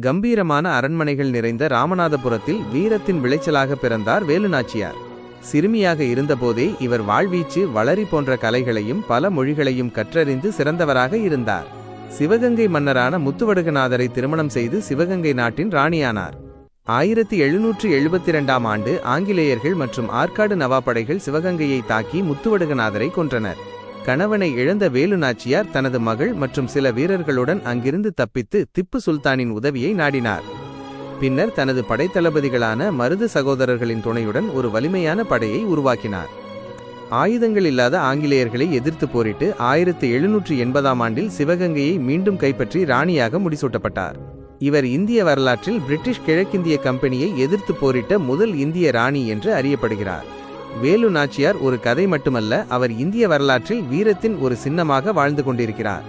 கம்பீரமான அரண்மனைகள் நிறைந்த ராமநாதபுரத்தில் வீரத்தின் விளைச்சலாக பிறந்தார் வேலுநாச்சியார். சிறுமியாக இருந்தபோதே இவர் வாழ்வீச்சு வளரி போன்ற கலைகளையும் பல மொழிகளையும் கற்றறிந்து சிறந்தவராக இருந்தார். சிவகங்கை மன்னரான முத்துவடுகநாதரை திருமணம் செய்து சிவகங்கை நாட்டின் ராணியானார். ஆயிரத்தி எழுநூற்று எழுபத்தி இரண்டாம் ஆண்டு ஆங்கிலேயர்கள் மற்றும் ஆற்காடு நவாப்படைகள் சிவகங்கையை தாக்கி முத்துவடுகநாதரை கொன்றனர். கணவனை இழந்த வேலு நாச்சியார் தனது மகள் மற்றும் சில வீரர்களுடன் அங்கிருந்து தப்பித்து திப்பு சுல்தானின் உதவியை நாடினார். பின்னர் தனது படைத்தளபதிகளான மருது சகோதரர்களின் துணையுடன் ஒரு வலிமையான படையை உருவாக்கினார். ஆயுதங்கள் இல்லாத ஆங்கிலேயர்களை எதிர்த்து போரிட்டு ஆயிரத்தி எழுநூற்றி எண்பதாம் ஆண்டில் சிவகங்கையை மீண்டும் கைப்பற்றி ராணியாக முடிசூட்டப்பட்டார். இவர் இந்திய வரலாற்றில் பிரிட்டிஷ் கிழக்கிந்திய கம்பெனியை எதிர்த்து போரிட்ட முதல் இந்திய ராணி என்று அறியப்படுகிறார். வேலு நாச்சியார் ஒரு கதை மட்டுமல்ல அவர் இந்திய வரலாற்றில் வீரத்தின் ஒரு சின்னமாக வாழ்ந்து கொண்டிருக்கிறார்.